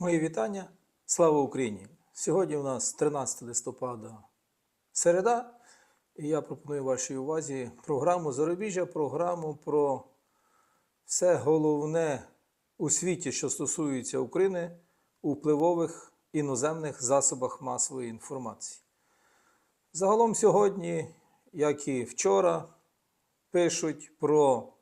Мої вітання. Слава Україні! Сьогодні у нас 13 листопада середа, і я пропоную вашій увазі програму Зарубіжжя, програму про все головне у світі, що стосується України у впливових іноземних засобах масової інформації. Загалом сьогодні, як і вчора, пишуть про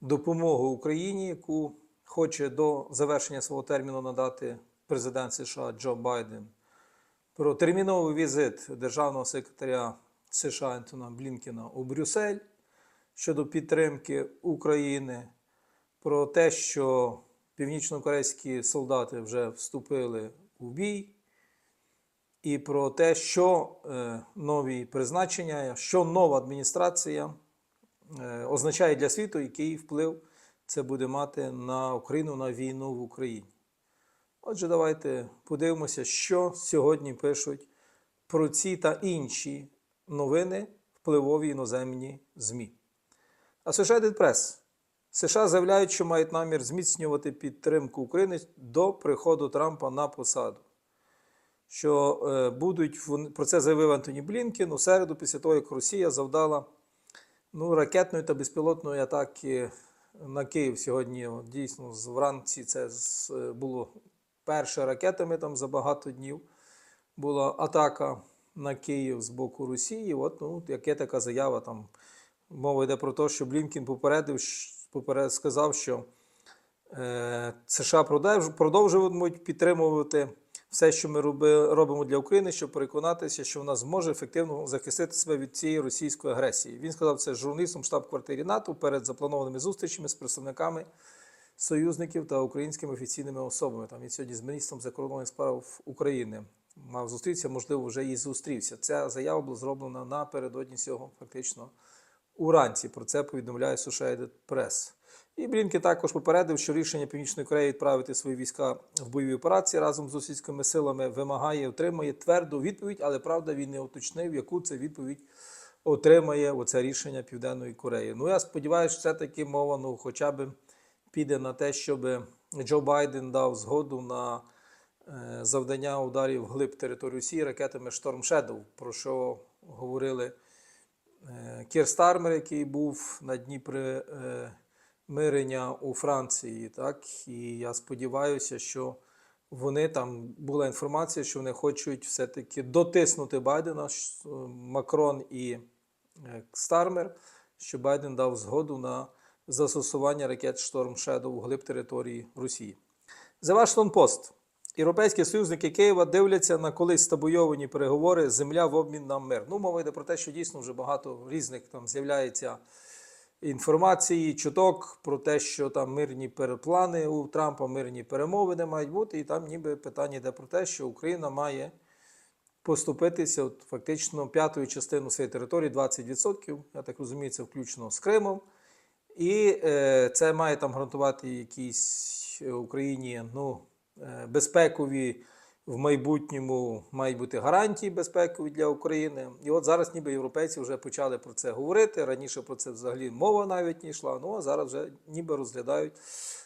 допомогу Україні, яку хоче до завершення свого терміну надати президент США Джо Байден, про терміновий візит державного секретаря США Ентона Блінкена у Брюссель щодо підтримки України, про те, що північнокорейські солдати вже вступили у бій, і про те, що е, нові призначення, що нова адміністрація е, означає для світу, який вплив це буде мати на Україну на війну в Україні. Отже, давайте подивимося, що сьогодні пишуть про ці та інші новини впливові іноземні ЗМІ. Associated Press. США заявляють, що мають намір зміцнювати підтримку України до приходу Трампа на посаду. Що е, будуть про це заявив Антоні Блінкен у середу, після того, як Росія завдала ну, ракетної та безпілотної атаки на Київ сьогодні. Дійсно, вранці це було перше ракетами там за багато днів. Була атака на Київ з боку Росії. От, ну, яке така заява там. Мова йде про те, що Блінкін попередив, поперед сказав, що е, США продовжуватимуть підтримувати все, що ми роби, робимо для України, щоб переконатися, що вона зможе ефективно захистити себе від цієї російської агресії. Він сказав це журналістам штаб-квартирі НАТО перед запланованими зустрічами з представниками союзників та українськими офіційними особами. Там він сьогодні з міністром закордонних справ України мав зустрітися, можливо, вже і зустрівся. Ця заява була зроблена напередодні цього, фактично уранці. Про це повідомляє Associated Press. І Блінкен також попередив, що рішення Північної Кореї відправити свої війська в бойові операції разом з російськими силами вимагає, отримає тверду відповідь, але правда він не уточнив, яку це відповідь отримає оце рішення Південної Кореї. Ну я сподіваюся, що все-таки мова ну, хоча б піде на те, щоб Джо Байден дав згоду на е, завдання ударів глиб території Росії ракетами Storm Shadow, про що говорили е, Кір Стармер, який був на дні примирення у Франції. Так? І я сподіваюся, що вони там була інформація, що вони хочуть все-таки дотиснути Байдена, е, Макрон і е, Стармер, що Байден дав згоду на застосування ракет Storm Shadow глиб території Росії. The Washington Post. Європейські союзники Києва дивляться на колись табуйовані переговори Земля в обмін на мир. Ну, мова йде про те, що дійсно вже багато різних там з'являється інформації, чуток про те, що там мирні переплани у Трампа, мирні перемовини мають бути, і там ніби питання йде про те, що Україна має поступитися от, фактично п'ятою частину своєї території, 20%, я так розумію, це включно з Кримом. І е, це має там гарантувати якісь е, Україні ну, е, безпекові в майбутньому мають бути гарантії безпекові для України. І от зараз ніби європейці вже почали про це говорити. Раніше про це взагалі мова навіть не йшла. Ну а зараз вже ніби розглядають,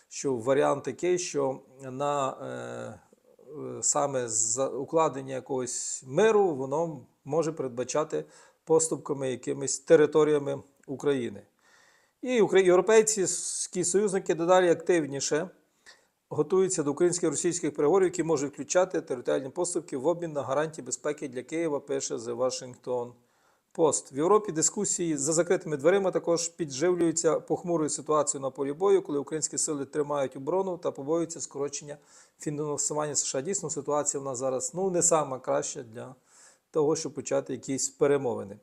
що варіант такий, що на е, саме укладення якогось миру воно може передбачати поступками якимись територіями України. І європейські союзники дедалі активніше готуються до українських російських переговорів, які можуть включати територіальні поступки в обмін на гарантії безпеки для Києва, пише The Washington Post. В Європі дискусії за закритими дверима також підживлюються похмурою ситуацією на полі бою, коли українські сили тримають оборону та побоюються скорочення фінансування США. Дійсно, ситуація в нас зараз ну, не сама краща для того, щоб почати якісь перемовини.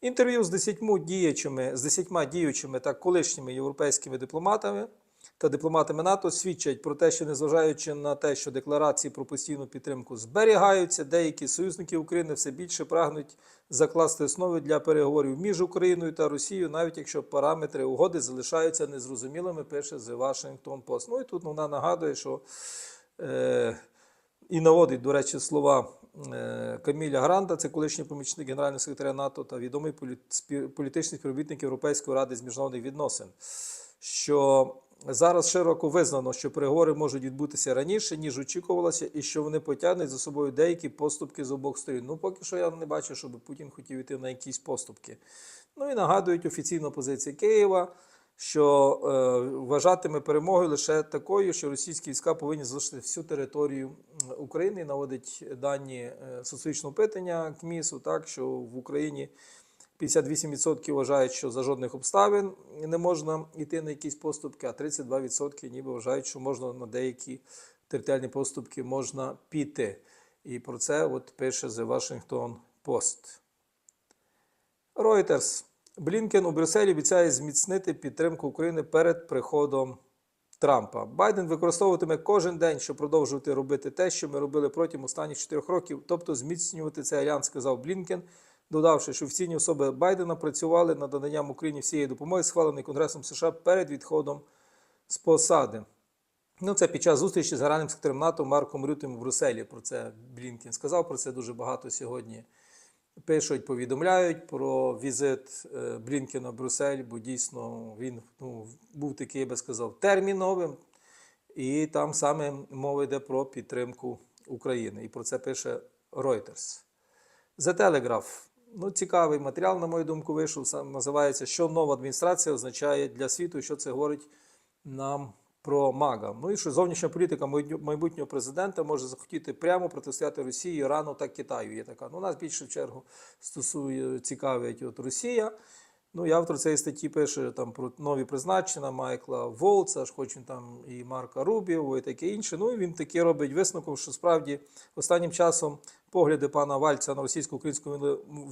Інтерв'ю з десятьма діячими, з десятьма діючими та колишніми європейськими дипломатами та дипломатами НАТО свідчать про те, що незважаючи на те, що декларації про постійну підтримку зберігаються, деякі союзники України все більше прагнуть закласти основи для переговорів між Україною та Росією, навіть якщо параметри угоди залишаються незрозумілими, пише The Washington Post. Ну і тут вона нагадує, що е, і наводить, до речі, слова е, Каміля Гранта, це колишній помічник генерального секретаря НАТО та відомий полі- політичний співробітник Європейської ради з міжнародних відносин. Що Зараз широко визнано, що переговори можуть відбутися раніше, ніж очікувалося, і що вони потягнуть за собою деякі поступки з обох сторін. Ну, поки що я не бачу, щоб Путін хотів йти на якісь поступки. Ну і нагадують офіційну позицію Києва, що е, вважатиме перемогою лише такою, що російські війська повинні залишити всю територію України. Наводить дані е, соціологічного опитання КМІСу, так що в Україні 58% вважають, що за жодних обставин не можна йти на якісь поступки, а 32% ніби вважають, що можна на деякі територіальні поступки можна піти. І про це от пише The Washington Post. Reuters. Блінкен у Брюсселі обіцяє зміцнити підтримку України перед приходом Трампа. Байден використовуватиме кожен день, щоб продовжувати робити те, що ми робили протягом останніх чотирьох років, тобто зміцнювати цей альянс, сказав Блінкен, додавши, що офіційні особи Байдена працювали над наданням Україні всієї допомоги, схваленої Конгресом США перед відходом з посади. Ну, це під час зустрічі з генеральним секретарем НАТО Марком Рютем в Брюсселі. Про це Блінкен сказав. Про це дуже багато сьогодні пишуть, повідомляють про візит е, Блінкена в Брюссель, бо дійсно він ну, був такий, я би сказав, терміновим. І там саме мова йде про підтримку України. І про це пише Reuters. The Telegraph. Ну, цікавий матеріал, на мою думку, вийшов. Сам називається Що нова адміністрація означає для світу, що це говорить нам про МАГА. Ну і що зовнішня політика майбутнього президента може захотіти прямо протистояти Росії, Ірану та Китаю. Є така. Ну, нас більше в чергу стосує цікавить от Росія. Ну, і автор цієї статті пише там про нові призначення Майкла Волца, аж хоч він там і Марка Рубіо, і таке інше. Ну і він таки робить висновок, що справді останнім часом погляди пана Вальця на російсько-українську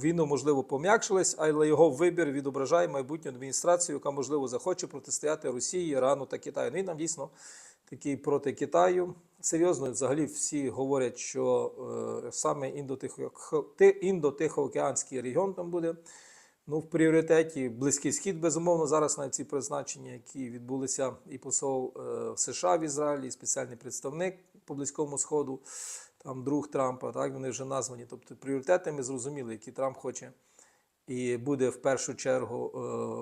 війну- можливо пом'якшились, але його вибір відображає майбутню адміністрацію, яка можливо захоче протистояти Росії, Ірану та Китаю. Ну і нам дійсно такий проти Китаю. Серйозно, взагалі всі говорять, що е, саме індотихо- Ти- індотихоокеанський регіон там буде. Ну, в пріоритеті Близький Схід, безумовно, зараз на ці призначення, які відбулися і посол е, в США в Ізраїлі, і спеціальний представник по Близькому Сходу, там друг Трампа, так вони вже названі. Тобто пріоритетами зрозуміли, які Трамп хоче і буде в першу чергу е,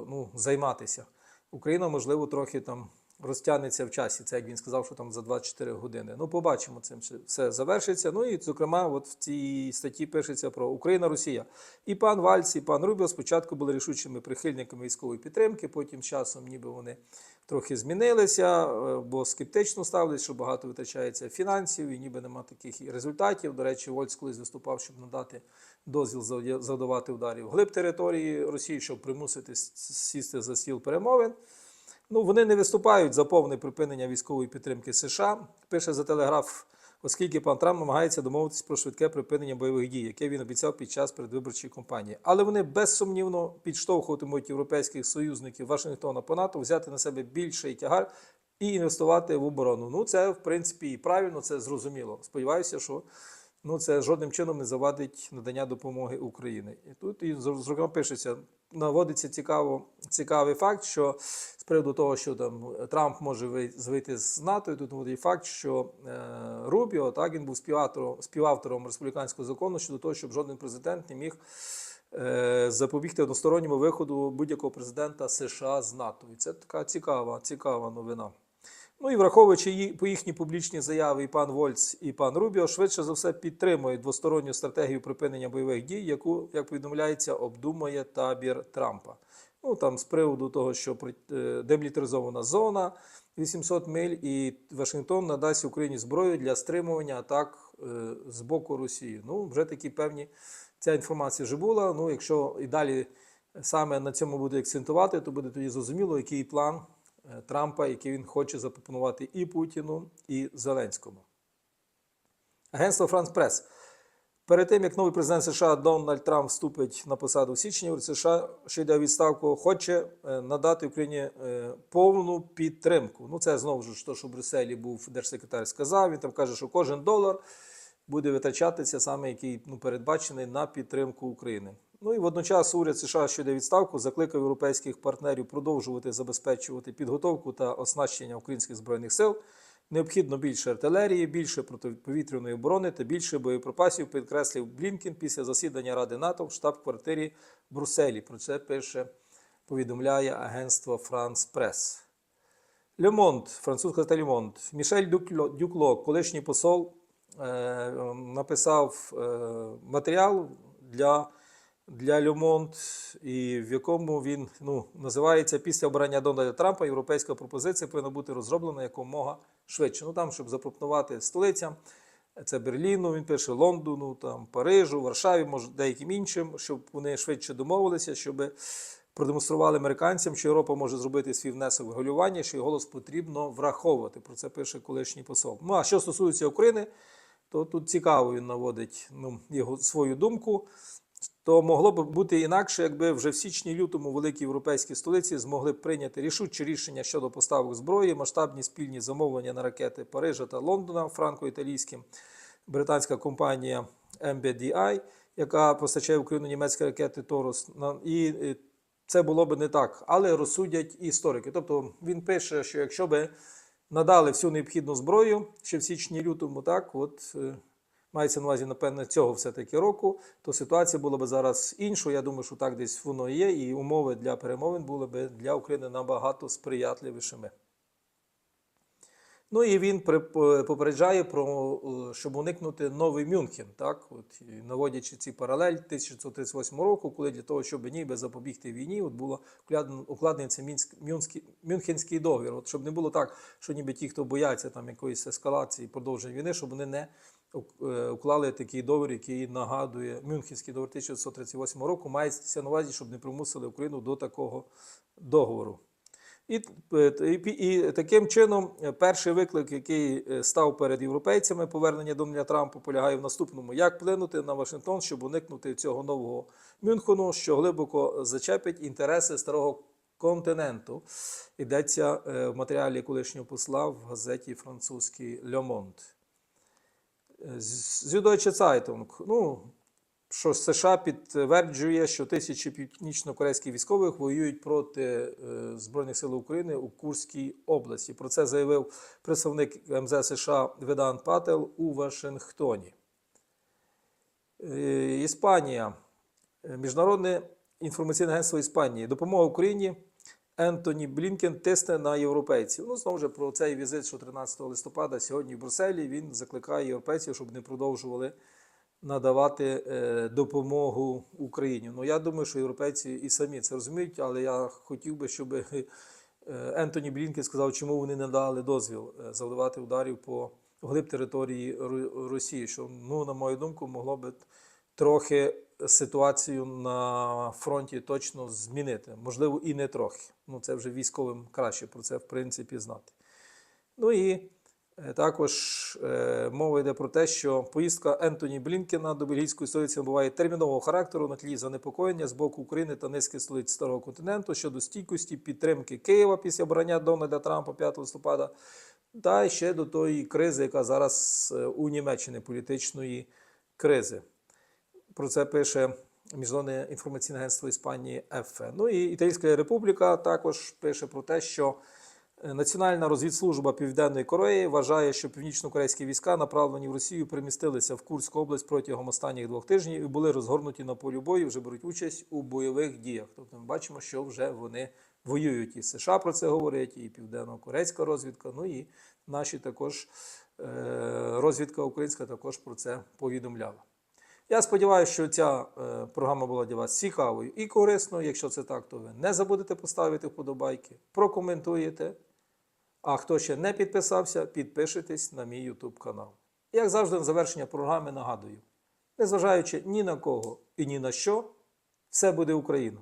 ну, займатися. Україна, можливо, трохи там розтягнеться в часі. Це як він сказав, що там за 24 години. Ну, побачимо, цим все- завершиться. Ну і, зокрема, от в цій статті пишеться про Україна, Росія. І пан Вальц, і пан Рубіо спочатку були рішучими прихильниками військової підтримки, потім часом ніби вони трохи змінилися, е, бо скептично ставились, що багато витрачається фінансів і ніби нема таких результатів. До речі, Вольц колись виступав, щоб надати дозвіл завдавати ударів глиб території Росії, щоб примусити сісти за стіл перемовин. Ну, вони не виступають за повне припинення військової підтримки США. Пише за телеграф, оскільки пан Трамп намагається домовитись про швидке припинення бойових дій, яке він обіцяв під час передвиборчої кампанії. Але вони безсумнівно підштовхуватимуть європейських союзників Вашингтона по НАТО взяти на себе більший тягар і інвестувати в оборону. Ну, це в принципі і правильно, це зрозуміло. Сподіваюся, що ну, це жодним чином не завадить надання допомоги Україні. І тут і зо- зокрема пишеться, наводиться цікаво, цікавий факт, що з приводу того, що там Трамп може вийти з НАТО, і тут наводить факт, що е, Рубіо так він був співавтором, співавтором республіканського закону щодо того, щоб жоден президент не міг е, запобігти односторонньому виходу будь-якого президента США з НАТО. І це така цікава, цікава новина. Ну і враховуючи ї- по їхні публічні заяви, і пан Вольц, і пан Рубіо швидше за все підтримують двосторонню стратегію припинення бойових дій, яку, як повідомляється, обдумує табір Трампа. Ну там з приводу того, що е, демілітаризована зона 800 миль, і Вашингтон надасть Україні зброю для стримування атак е, з боку Росії. Ну, вже такі певні ця інформація вже була. Ну, якщо і далі саме на цьому буде акцентувати, то буде тоді зрозуміло, який план Трампа, який він хоче запропонувати і Путіну, і Зеленському. Агентство Франс Прес. Перед тим, як новий президент США Дональд Трамп вступить на посаду в січні, уряд США, що йде відставку, хоче е, надати Україні е, повну підтримку. Ну, це знову ж то, що в Брюсселі був держсекретар сказав. Він там каже, що кожен долар буде витрачатися саме який ну, передбачений на підтримку України. Ну і водночас уряд США, що йде відставку, закликав європейських партнерів продовжувати забезпечувати підготовку та оснащення українських збройних сил. Необхідно більше артилерії, більше протиповітряної оборони та більше боєприпасів, підкреслив Блінкін після засідання Ради НАТО в штаб-квартирі Брюсселі. Про це пише, повідомляє агентство France Press. Лемонт, французька газета Лемонт. Мішель Дюкло, колишній посол, е, написав е, матеріал для, для Лемонт, і в якому він ну, називається Після обрання Дональда Трампа європейська пропозиція повинна бути розроблена якомога швидше. Ну там, щоб запропонувати столицям. Це Берліну, він пише Лондону, там, Парижу, Варшаві, може деяким іншим, щоб вони швидше домовилися, щоб продемонстрували американцям, що Європа може зробити свій внесок в регулювання, що її голос потрібно враховувати. Про це пише колишній посол. Ну а що стосується України, то тут цікаво він наводить ну, його свою думку. То могло б бути інакше, якби вже в січні-лютому великі європейські столиці змогли б прийняти рішучі рішення щодо поставок зброї, масштабні спільні замовлення на ракети Парижа та Лондона франко-італійським. Британська компанія MBDI, яка постачає в Україну німецькі ракети Торос. На- І е, це було б не так, але розсудять історики. Тобто він пише, що якщо би надали всю необхідну зброю ще в січні-лютому, так от. Е, Мається на увазі, напевне, цього все-таки року, то ситуація була б зараз іншою. Я думаю, що так десь воно є, і умови для перемовин були б для України набагато сприятливішими. Ну і він попереджає про е, щоб уникнути новий Мюнхен, так от наводячи ці паралель 1938 року, коли для того, щоб ніби запобігти війні, от було цей Мінськ, Мюнхенський договір. От щоб не було так, що ніби ті, хто бояться там якоїсь ескалації, продовження війни, щоб вони не е, уклали такий договір, який нагадує Мюнхенський договір 1938 року. Мається на увазі, щоб не примусили Україну до такого договору. І, е, і, і таким чином е, перший виклик, який е, став перед європейцями, повернення Дональда Трампа, полягає в наступному: як вплинути на Вашингтон, щоб уникнути цього нового Мюнхену, що глибоко зачепить інтереси старого континенту. Йдеться е, в матеріалі колишнього посла в газеті французький. Е, з Süddeutsche Zeitung. Ну, що США підтверджує, що тисячі північно-корейських військових воюють проти е, Збройних сил України у Курській області. Про це заявив представник МЗС США Ведан Пател у Вашингтоні. Е, Іспанія. Міжнародне інформаційне агентство Іспанії. Допомога Україні. Ентоні Блінкен тисне на європейців. Ну, знову ж про цей візит, що 13 листопада сьогодні в Брюсселі, він закликає європейців, щоб не продовжували надавати е, допомогу Україні. Ну, я думаю, що європейці і самі це розуміють, але я хотів би, щоб е, Ентоні Блінкен сказав, чому вони не дали дозвіл е, завдавати ударів по глиб території Росії, що, ну, на мою думку, могло би трохи ситуацію на фронті точно змінити. Можливо, і не трохи. Ну, це вже військовим краще про це, в принципі, знати. Ну і е, також е, мова йде про те, що поїздка Ентоні Блінкена до бельгійської столиці набуває термінового характеру на тлі занепокоєння з боку України та низки столиць Старого континенту щодо стійкості підтримки Києва після обрання Дональда Трампа 5 листопада, та ще до тої кризи, яка зараз е, у Німеччині політичної кризи. Про це пише Міжнародне інформаційне агентство Іспанії ЕФЕ. Ну і Італійська Республіка також пише про те, що е, Національна розвідслужба Південної Кореї вважає, що північно-корейські війська, направлені в Росію, примістилися в Курську область протягом останніх двох тижнів і були розгорнуті на полі бою, вже беруть участь у бойових діях. Тобто ми бачимо, що вже вони воюють. І США про це говорять, і південно-корейська розвідка. Ну і наші також е, розвідка українська також про це повідомляла. Я сподіваюся, що ця е, програма була для вас цікавою і корисною. Якщо це так, то ви не забудете поставити вподобайки, прокоментуєте. А хто ще не підписався, підпишитесь на мій YouTube канал. Як завжди, на завершення програми нагадую: незважаючи ні на кого і ні на що, все буде Україна.